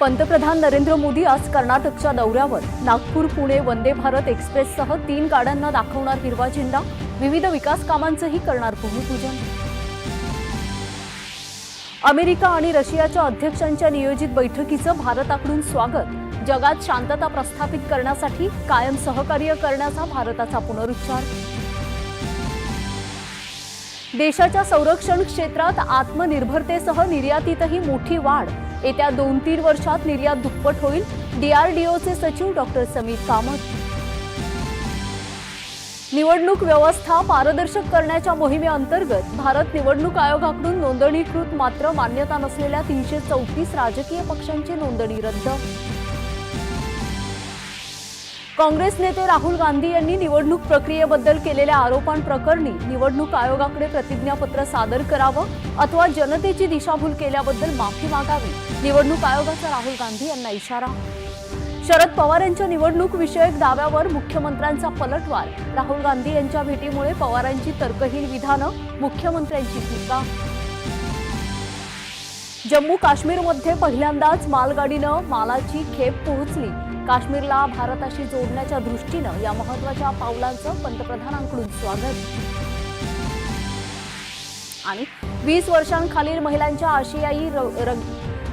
पंतप्रधान नरेंद्र मोदी आज कर्नाटकच्या दौऱ्यावर. नागपूर पुणे वंदे भारत एक्सप्रेससह तीन गाड्यांना दाखवणार हिरवा झेंडा. विविध विकास कामांचंही करणार भूमिपूजन. अमेरिका आणि रशियाच्या अध्यक्षांच्या नियोजित बैठकीचं भारताकडून स्वागत. जगात शांतता प्रस्थापित करण्यासाठी कायम सहकार्य करण्याचा भारताचा पुनरुच्चार. देशाच्या संरक्षण क्षेत्रात आत्मनिर्भरतेसह निर्यातीतही मोठी वाढ. येत्या दोन तीन वर्षात निर्यात दुप्पट होईल. डीआरडीओचे सचिव डॉक्टर समीर कामत. निवडणूक व्यवस्था पारदर्शक करण्याच्या मोहिमेअंतर्गत भारत निवडणूक आयोगाकडून नोंदणीकृत मात्र मान्यता नसलेल्या तीनशे चौतीस राजकीय पक्षांची नोंदणी रद्द. काँग्रेस नेते राहुल गांधी यांनी निवडणूक प्रक्रियेबद्दल केलेल्या आरोपांप्रकरणी निवडणूक आयोगाकडे प्रतिज्ञापत्र सादर करावं अथवा जनतेची दिशाभूल केल्याबद्दल माफी मागावी. निवडणूक आयोगाचा राहुल गांधी यांना इशारा. शरद पवार यांच्या निवडणूक विषयक दाव्यावर मुख्यमंत्र्यांचा पलटवार. राहुल गांधी यांच्या भेटीमुळे पवारांची तर्कहीन विधानं मुख्यमंत्र्यांची टीका. जम्मू काश्मीरमध्ये पहिल्यांदाच मालगाडीनं मालाची खेप पोहोचली. काश्मीरला भारताशी जोडण्याच्या दृष्टीनं या महत्त्वाच्या पावलांचं पंतप्रधानांकडून स्वागत. आणि वीस वर्षांखालील महिलांच्या आशियाई रग-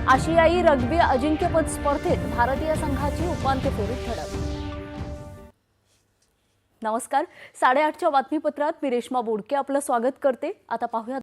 आशियाई रग्बी अजिंक्यपद स्पर्धेत भारतीय संघाची उपांत्य फेरीत धडक. नमस्कार. साडेआठच्या बातमीपत्रात मी रेश्मा बोडके आपलं स्वागत करते. आता पाहूया